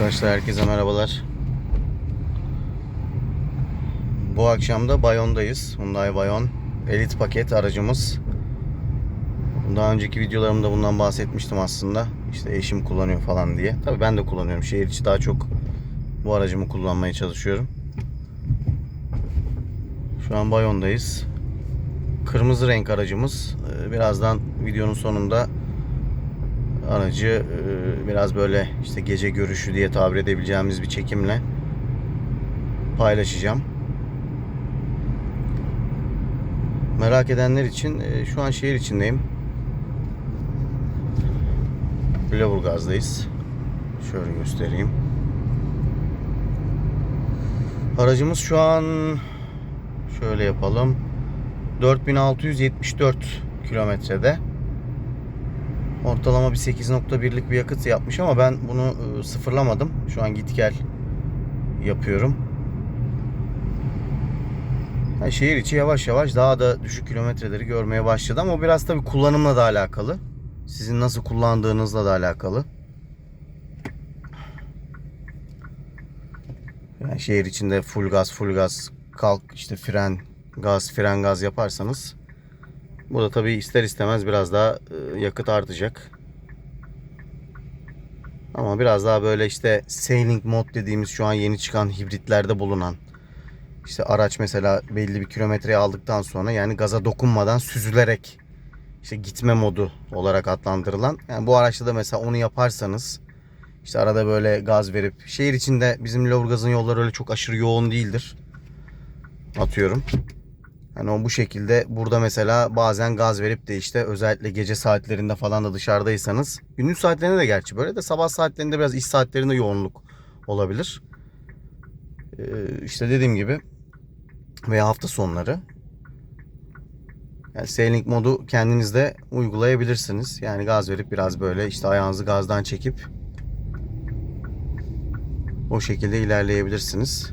Arkadaşlar herkese merhabalar. Bu akşam da Bayon'dayız. Hyundai Bayon Elite paket aracımız. Daha önceki videolarımda bundan bahsetmiştim aslında. İşte eşim kullanıyor falan diye. Tabii ben de kullanıyorum. Şehir içi daha çok bu aracımı kullanmaya çalışıyorum. Şu an Bayon'dayız. Kırmızı renk aracımız. Ee, Birazdan videonun sonunda aracı e, biraz böyle işte gece görüşü diye tabir edebileceğimiz bir çekimle paylaşacağım. Merak edenler için e, şu an şehir içindeyim. Lüleburgaz'dayız. Şöyle göstereyim. Aracımız şu an şöyle yapalım. 4674 kilometrede. Ortalama bir 8.1'lik bir yakıt yapmış ama ben bunu e, sıfırlamadım. Şu an git gel yapıyorum. Yani şehir içi yavaş yavaş daha da düşük kilometreleri görmeye başladı ama o biraz tabii kullanımla da alakalı. Sizin nasıl kullandığınızla da alakalı. Yani şehir içinde full gaz full gaz kalk işte fren gaz fren gaz yaparsanız Burada tabii ister istemez biraz daha e, yakıt artacak. Ama biraz daha böyle işte sailing mod dediğimiz şu an yeni çıkan hibritlerde bulunan işte araç mesela belli bir kilometreyi aldıktan sonra yani gaza dokunmadan süzülerek işte gitme modu olarak adlandırılan. Yani bu araçta da mesela onu yaparsanız işte arada böyle gaz verip şehir içinde bizim Lüleburgaz'ın yolları öyle çok aşırı yoğun değildir. Atıyorum. Hani bu şekilde burada mesela bazen gaz verip de işte özellikle gece saatlerinde falan da dışarıdaysanız gündüz saatlerinde de gerçi böyle de sabah saatlerinde biraz iş saatlerinde yoğunluk olabilir. Ee, işte dediğim gibi veya hafta sonları yani sailing modu kendiniz de uygulayabilirsiniz. Yani gaz verip biraz böyle işte ayağınızı gazdan çekip o şekilde ilerleyebilirsiniz.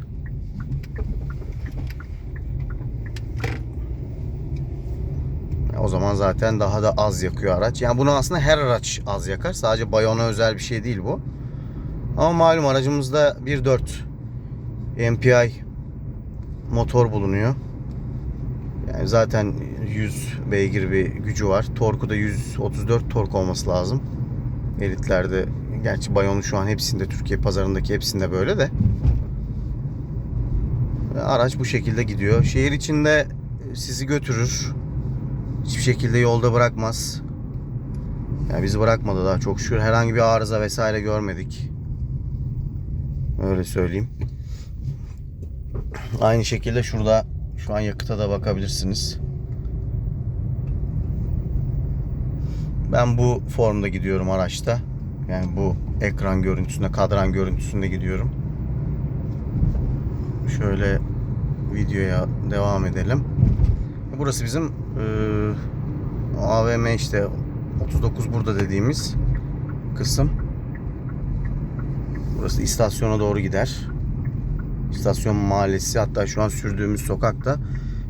O zaman zaten daha da az yakıyor araç. Yani bunu aslında her araç az yakar. Sadece Bayon'a özel bir şey değil bu. Ama malum aracımızda 1.4 MPI motor bulunuyor. Yani zaten 100 beygir bir gücü var. Torku da 134 tork olması lazım. Elitlerde gerçi Bayon'un şu an hepsinde Türkiye pazarındaki hepsinde böyle de. Araç bu şekilde gidiyor. Şehir içinde sizi götürür. Hiçbir şekilde yolda bırakmaz. Yani bizi bırakmadı daha çok şükür. Herhangi bir arıza vesaire görmedik. Öyle söyleyeyim. Aynı şekilde şurada şu an yakıta da bakabilirsiniz. Ben bu formda gidiyorum araçta. Yani bu ekran görüntüsünde, kadran görüntüsünde gidiyorum. Şöyle videoya devam edelim. Burası bizim e, AVM işte 39 burada dediğimiz kısım. Burası istasyona doğru gider. İstasyon mahallesi hatta şu an sürdüğümüz sokakta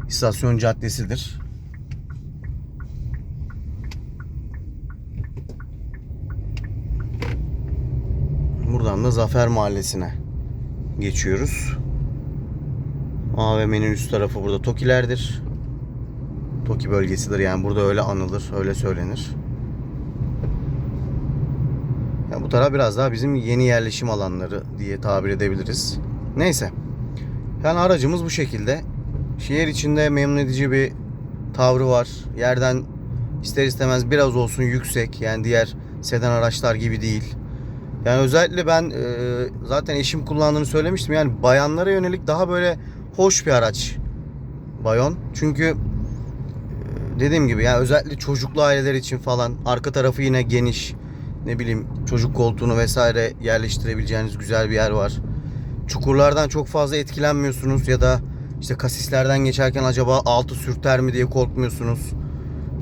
istasyon caddesidir. Buradan da Zafer Mahallesi'ne geçiyoruz. AVM'nin üst tarafı burada Tokilerdir. Toki bölgesidir yani burada öyle anılır, öyle söylenir. Ya bu taraf biraz daha bizim yeni yerleşim alanları diye tabir edebiliriz. Neyse. Yani aracımız bu şekilde. Şehir içinde memnun edici bir tavrı var. Yerden ister istemez biraz olsun yüksek. Yani diğer sedan araçlar gibi değil. Yani özellikle ben e, zaten eşim kullandığını söylemiştim. Yani bayanlara yönelik daha böyle hoş bir araç. Bayon. Çünkü dediğim gibi yani özellikle çocuklu aileler için falan arka tarafı yine geniş ne bileyim çocuk koltuğunu vesaire yerleştirebileceğiniz güzel bir yer var. Çukurlardan çok fazla etkilenmiyorsunuz ya da işte kasislerden geçerken acaba altı sürter mi diye korkmuyorsunuz.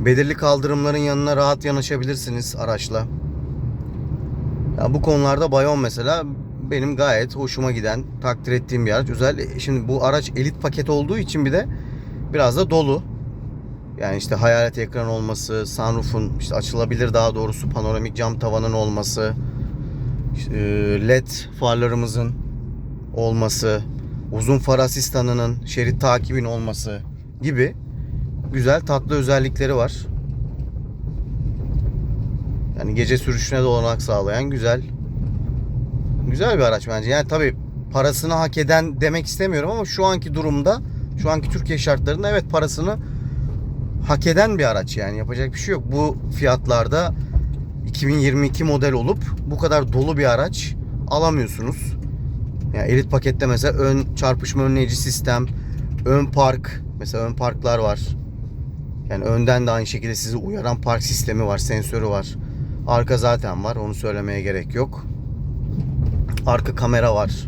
Belirli kaldırımların yanına rahat yanaşabilirsiniz araçla. Ya bu konularda Bayon mesela benim gayet hoşuma giden, takdir ettiğim bir araç. Özel şimdi bu araç elit paket olduğu için bir de biraz da dolu. Yani işte hayalet ekran olması, sunroof'un işte açılabilir daha doğrusu panoramik cam tavanın olması. E, LED farlarımızın olması, uzun far asistanının şerit takibin olması gibi güzel tatlı özellikleri var. Yani gece sürüşüne de olanak sağlayan güzel güzel bir araç bence. Yani tabii parasını hak eden demek istemiyorum ama şu anki durumda, şu anki Türkiye şartlarında evet parasını hak eden bir araç yani yapacak bir şey yok. Bu fiyatlarda 2022 model olup bu kadar dolu bir araç alamıyorsunuz. Yani elit pakette mesela ön çarpışma önleyici sistem, ön park, mesela ön parklar var. Yani önden de aynı şekilde sizi uyaran park sistemi var, sensörü var. Arka zaten var, onu söylemeye gerek yok. Arka kamera var.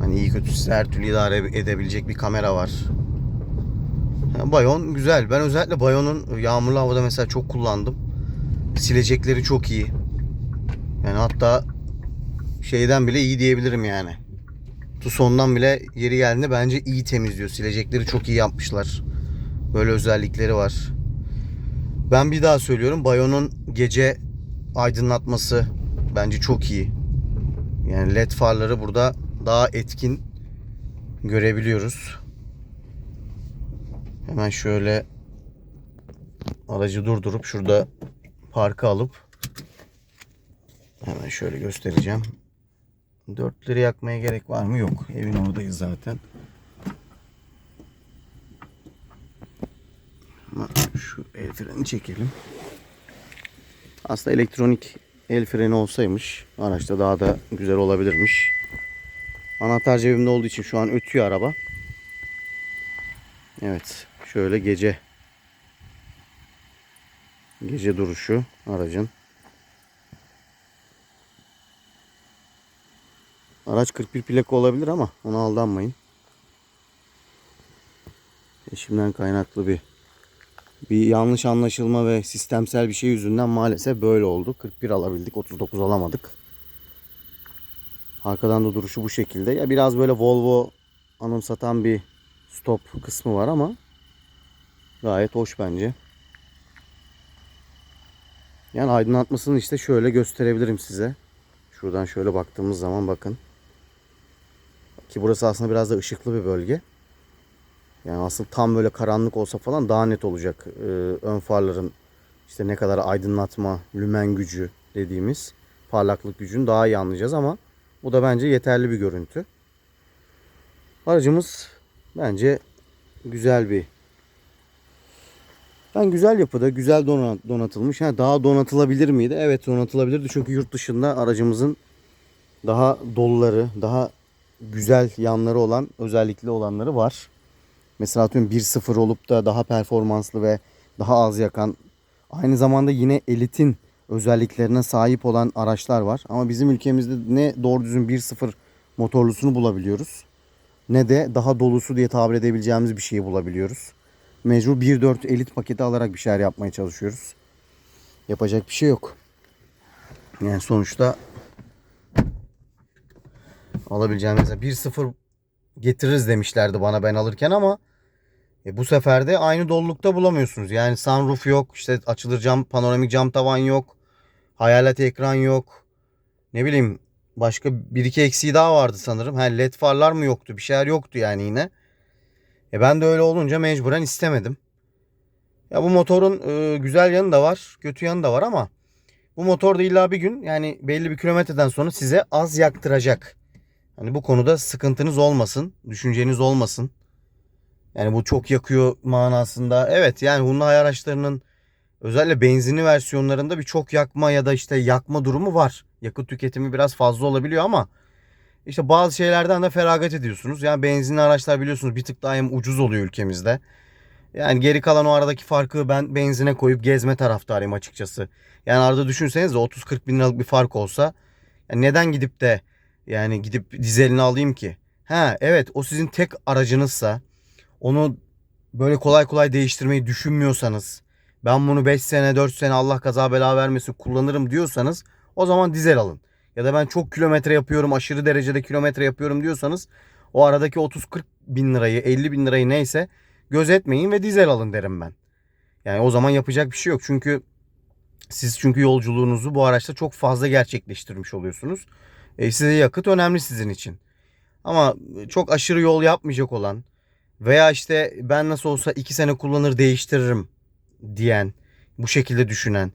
Hani iyi kötü sizi her türlü idare edebilecek bir kamera var. Bayon güzel. Ben özellikle Bayon'un yağmurlu havada mesela çok kullandım. Silecekleri çok iyi. Yani hatta şeyden bile iyi diyebilirim yani. Tucson'dan bile yeri geldiğinde bence iyi temizliyor. Silecekleri çok iyi yapmışlar. Böyle özellikleri var. Ben bir daha söylüyorum. Bayon'un gece aydınlatması bence çok iyi. Yani led farları burada daha etkin görebiliyoruz. Hemen şöyle aracı durdurup şurada parka alıp hemen şöyle göstereceğim. Dörtleri yakmaya gerek var mı? Yok. Evin oradayız zaten. Şu el freni çekelim. Aslında elektronik el freni olsaymış araçta daha da güzel olabilirmiş. Anahtar cebimde olduğu için şu an ötüyor araba. Evet. Şöyle gece gece duruşu aracın. Araç 41 plaka olabilir ama ona aldanmayın. Eşimden kaynaklı bir bir yanlış anlaşılma ve sistemsel bir şey yüzünden maalesef böyle oldu. 41 alabildik, 39 alamadık. Arkadan da duruşu bu şekilde. Ya biraz böyle Volvo anımsatan bir stop kısmı var ama gayet hoş bence. Yani aydınlatmasını işte şöyle gösterebilirim size. Şuradan şöyle baktığımız zaman bakın. Ki burası aslında biraz da ışıklı bir bölge. Yani aslında tam böyle karanlık olsa falan daha net olacak. Ee, ön farların işte ne kadar aydınlatma, lümen gücü dediğimiz parlaklık gücünü daha iyi anlayacağız ama bu da bence yeterli bir görüntü. Aracımız bence güzel bir ben güzel yapıda, güzel donat- donatılmış. Ha, daha donatılabilir miydi? Evet donatılabilirdi. Çünkü yurt dışında aracımızın daha doluları, daha güzel yanları olan, özellikli olanları var. Mesela atıyorum 1.0 olup da daha performanslı ve daha az yakan, aynı zamanda yine elitin özelliklerine sahip olan araçlar var. Ama bizim ülkemizde ne doğru düzgün 1.0 motorlusunu bulabiliyoruz ne de daha dolusu diye tabir edebileceğimiz bir şeyi bulabiliyoruz. Mecbur 1.4 elit paketi alarak bir şeyler yapmaya çalışıyoruz. Yapacak bir şey yok. Yani sonuçta alabileceğimiz 1.0 getiririz demişlerdi bana ben alırken ama e, bu sefer de aynı dolulukta bulamıyorsunuz. Yani sunroof yok, işte açılır cam, panoramik cam tavan yok, hayalet ekran yok. Ne bileyim başka bir iki eksiği daha vardı sanırım. Ha, led farlar mı yoktu? Bir şeyler yoktu yani yine. E ben de öyle olunca mecburen istemedim. Ya bu motorun e, güzel yanı da var, kötü yanı da var ama bu motor da illa bir gün yani belli bir kilometreden sonra size az yaktıracak. Hani bu konuda sıkıntınız olmasın, düşünceniz olmasın. Yani bu çok yakıyor manasında. Evet yani Hyundai araçlarının özellikle benzinli versiyonlarında bir çok yakma ya da işte yakma durumu var. Yakıt tüketimi biraz fazla olabiliyor ama işte bazı şeylerden de feragat ediyorsunuz. Yani benzinli araçlar biliyorsunuz bir tık daha hem ucuz oluyor ülkemizde. Yani geri kalan o aradaki farkı ben benzine koyup gezme taraftarıyım açıkçası. Yani arada düşünseniz de 30-40 bin liralık bir fark olsa yani neden gidip de yani gidip dizelini alayım ki? Ha evet o sizin tek aracınızsa onu böyle kolay kolay değiştirmeyi düşünmüyorsanız ben bunu 5 sene 4 sene Allah kaza bela vermesin kullanırım diyorsanız o zaman dizel alın. Ya da ben çok kilometre yapıyorum aşırı derecede kilometre yapıyorum diyorsanız o aradaki 30-40 bin lirayı 50 bin lirayı neyse gözetmeyin ve dizel alın derim ben. Yani o zaman yapacak bir şey yok. Çünkü Siz çünkü yolculuğunuzu bu araçta çok fazla gerçekleştirmiş oluyorsunuz. E, size yakıt önemli sizin için. Ama çok aşırı yol yapmayacak olan veya işte ben nasıl olsa 2 sene kullanır değiştiririm diyen, bu şekilde düşünen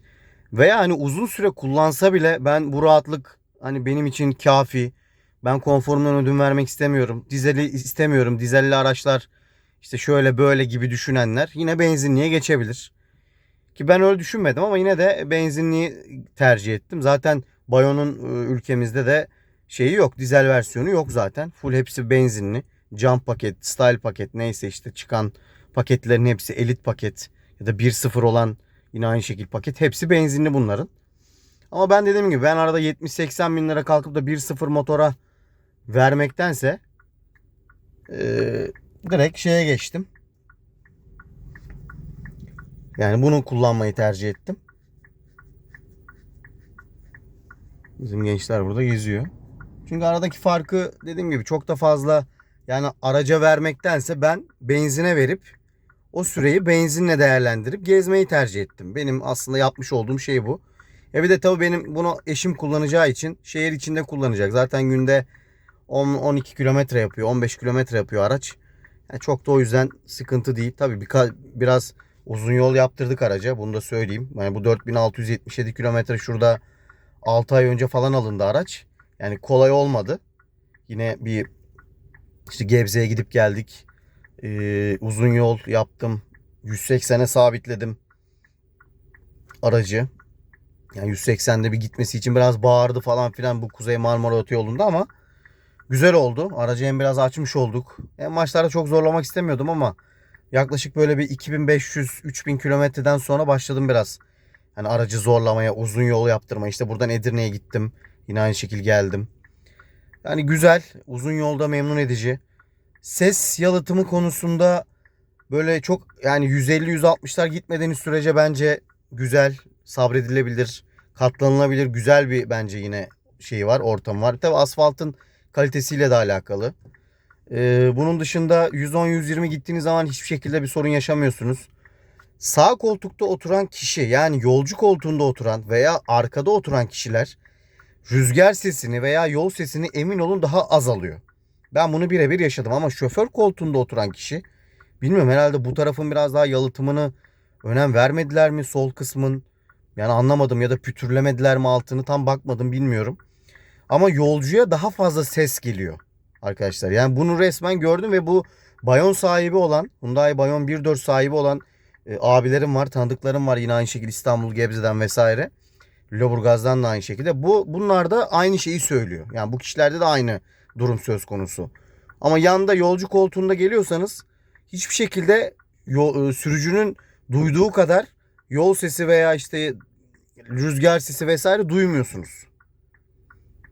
veya hani uzun süre kullansa bile ben bu rahatlık hani benim için kafi. Ben konforumdan ödün vermek istemiyorum. Dizeli istemiyorum. Dizelli araçlar işte şöyle böyle gibi düşünenler yine benzinliğe geçebilir. Ki ben öyle düşünmedim ama yine de benzinliği tercih ettim. Zaten Bayon'un e, ülkemizde de şeyi yok. Dizel versiyonu yok zaten. Full hepsi benzinli. Jump paket, style paket neyse işte çıkan paketlerin hepsi elit paket ya da 1.0 olan yine aynı şekil paket. Hepsi benzinli bunların. Ama ben dediğim gibi ben arada 70-80 bin lira kalkıp da 1.0 motora vermektense e, direkt şeye geçtim. Yani bunu kullanmayı tercih ettim. Bizim gençler burada geziyor. Çünkü aradaki farkı dediğim gibi çok da fazla yani araca vermektense ben benzine verip o süreyi benzinle değerlendirip gezmeyi tercih ettim. Benim aslında yapmış olduğum şey bu. Ya bir de tabii benim bunu eşim kullanacağı için şehir içinde kullanacak. Zaten günde 10-12 kilometre yapıyor, 15 kilometre yapıyor araç. Yani çok da o yüzden sıkıntı değil. Tabii bir, biraz uzun yol yaptırdık araca. Bunu da söyleyeyim. Yani bu 4677 kilometre şurada 6 ay önce falan alındı araç. Yani kolay olmadı. Yine bir işte Gebze'ye gidip geldik. Ee, uzun yol yaptım. 180'e sabitledim aracı. Yani 180'de bir gitmesi için biraz bağırdı falan filan bu Kuzey Marmara Otoyolu'nda ama güzel oldu. Aracı hem biraz açmış olduk. En başlarda çok zorlamak istemiyordum ama yaklaşık böyle bir 2500-3000 kilometreden sonra başladım biraz. Hani aracı zorlamaya, uzun yol yaptırmaya. İşte buradan Edirne'ye gittim. Yine aynı şekil geldim. Yani güzel, uzun yolda memnun edici. Ses yalıtımı konusunda böyle çok yani 150-160'lar gitmediğiniz sürece bence güzel, sabredilebilir, katlanılabilir, güzel bir bence yine şeyi var, ortamı var. Tabi asfaltın kalitesiyle de alakalı. Ee, bunun dışında 110-120 gittiğiniz zaman hiçbir şekilde bir sorun yaşamıyorsunuz. Sağ koltukta oturan kişi yani yolcu koltuğunda oturan veya arkada oturan kişiler rüzgar sesini veya yol sesini emin olun daha az alıyor. Ben bunu birebir yaşadım ama şoför koltuğunda oturan kişi bilmiyorum herhalde bu tarafın biraz daha yalıtımını önem vermediler mi sol kısmın yani anlamadım ya da pütürlemediler mi altını tam bakmadım bilmiyorum. Ama yolcuya daha fazla ses geliyor arkadaşlar. Yani bunu resmen gördüm ve bu Bayon sahibi olan Hyundai Bayon 1.4 sahibi olan e, abilerim var, tanıdıklarım var yine aynı şekilde İstanbul Gebze'den vesaire. Lüleburgaz'dan da aynı şekilde. Bu bunlar da aynı şeyi söylüyor. Yani bu kişilerde de aynı durum söz konusu. Ama yanda yolcu koltuğunda geliyorsanız hiçbir şekilde yol, e, sürücünün duyduğu kadar yol sesi veya işte rüzgar sesi vesaire duymuyorsunuz.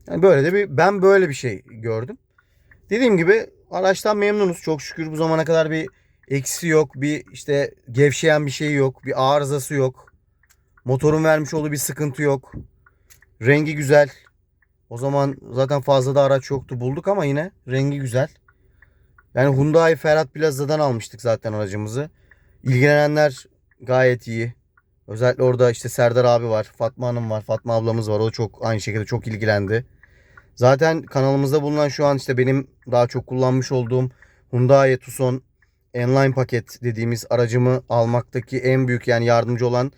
Yani böyle de bir ben böyle bir şey gördüm. Dediğim gibi araçtan memnunuz. Çok şükür bu zamana kadar bir eksi yok. Bir işte gevşeyen bir şey yok. Bir arızası yok. Motorun vermiş olduğu bir sıkıntı yok. Rengi güzel. O zaman zaten fazla da araç yoktu bulduk ama yine rengi güzel. Yani Hyundai Ferhat Plaza'dan almıştık zaten aracımızı. İlgilenenler gayet iyi. Özellikle orada işte Serdar abi var, Fatma Hanım var, Fatma ablamız var. O çok aynı şekilde çok ilgilendi. Zaten kanalımızda bulunan şu an işte benim daha çok kullanmış olduğum Hyundai Tucson Enline paket dediğimiz aracımı almaktaki en büyük yani yardımcı olan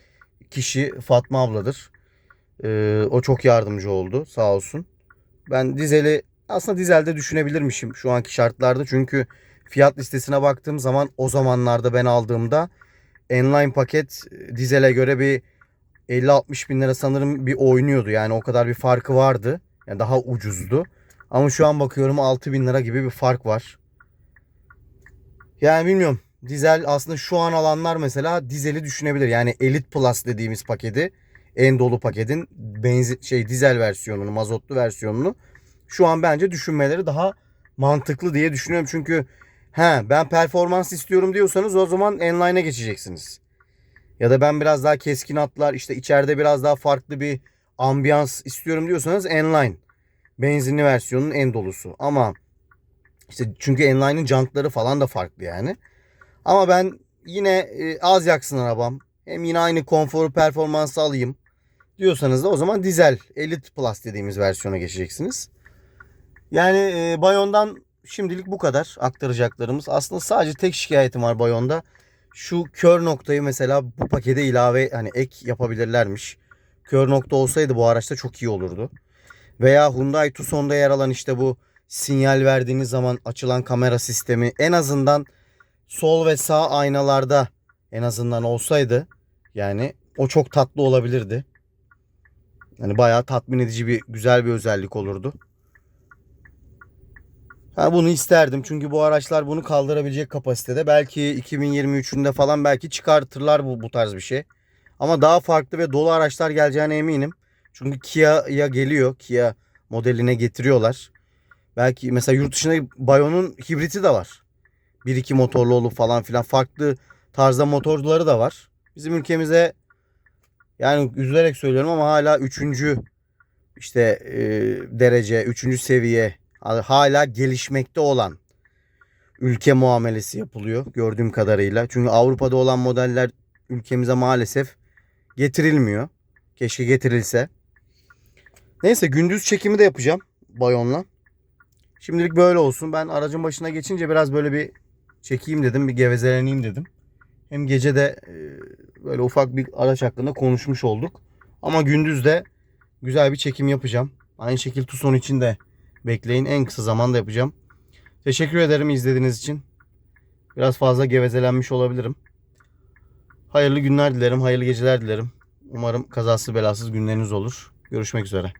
kişi Fatma abladır. Ee, o çok yardımcı oldu sağ olsun. Ben dizeli aslında dizelde düşünebilirmişim şu anki şartlarda. Çünkü fiyat listesine baktığım zaman o zamanlarda ben aldığımda Enline paket dizele göre bir 50-60 bin lira sanırım bir oynuyordu. Yani o kadar bir farkı vardı. Yani daha ucuzdu. Ama şu an bakıyorum 6 bin lira gibi bir fark var. Yani bilmiyorum. Dizel aslında şu an alanlar mesela dizeli düşünebilir. Yani Elite Plus dediğimiz paketi en dolu paketin benzin şey dizel versiyonunu, mazotlu versiyonunu şu an bence düşünmeleri daha mantıklı diye düşünüyorum. Çünkü he ben performans istiyorum diyorsanız o zaman Enline'e geçeceksiniz. Ya da ben biraz daha keskin atlar işte içeride biraz daha farklı bir ambiyans istiyorum diyorsanız Enline. Benzinli versiyonun en dolusu. Ama işte çünkü Enline'ın jantları falan da farklı yani. Ama ben yine e, az yaksın arabam. Hem yine aynı konforu performansı alayım. diyorsanız da o zaman dizel Elite Plus dediğimiz versiyona geçeceksiniz. Yani e, Bayon'dan şimdilik bu kadar aktaracaklarımız. Aslında sadece tek şikayetim var Bayon'da. Şu kör noktayı mesela bu pakete ilave hani ek yapabilirlermiş. Kör nokta olsaydı bu araçta çok iyi olurdu. Veya Hyundai Tucson'da yer alan işte bu sinyal verdiğiniz zaman açılan kamera sistemi en azından sol ve sağ aynalarda en azından olsaydı yani o çok tatlı olabilirdi. Yani bayağı tatmin edici bir güzel bir özellik olurdu. Ha bunu isterdim çünkü bu araçlar bunu kaldırabilecek kapasitede. Belki 2023'ünde falan belki çıkartırlar bu, bu tarz bir şey. Ama daha farklı ve dolu araçlar geleceğine eminim. Çünkü Kia'ya geliyor. Kia modeline getiriyorlar. Belki mesela yurt dışında Bayon'un hibriti de var. 1-2 motorlu olup falan filan farklı tarzda motorları da var. Bizim ülkemize yani üzülerek söylüyorum ama hala 3. işte e, derece, 3. seviye hala gelişmekte olan ülke muamelesi yapılıyor gördüğüm kadarıyla. Çünkü Avrupa'da olan modeller ülkemize maalesef getirilmiyor. Keşke getirilse. Neyse gündüz çekimi de yapacağım Bayon'la. Şimdilik böyle olsun. Ben aracın başına geçince biraz böyle bir çekeyim dedim. Bir gevezeleneyim dedim. Hem gece de e, böyle ufak bir araç hakkında konuşmuş olduk. Ama gündüz de güzel bir çekim yapacağım. Aynı şekilde Tucson için de bekleyin. En kısa zamanda yapacağım. Teşekkür ederim izlediğiniz için. Biraz fazla gevezelenmiş olabilirim. Hayırlı günler dilerim. Hayırlı geceler dilerim. Umarım kazasız belasız günleriniz olur. Görüşmek üzere.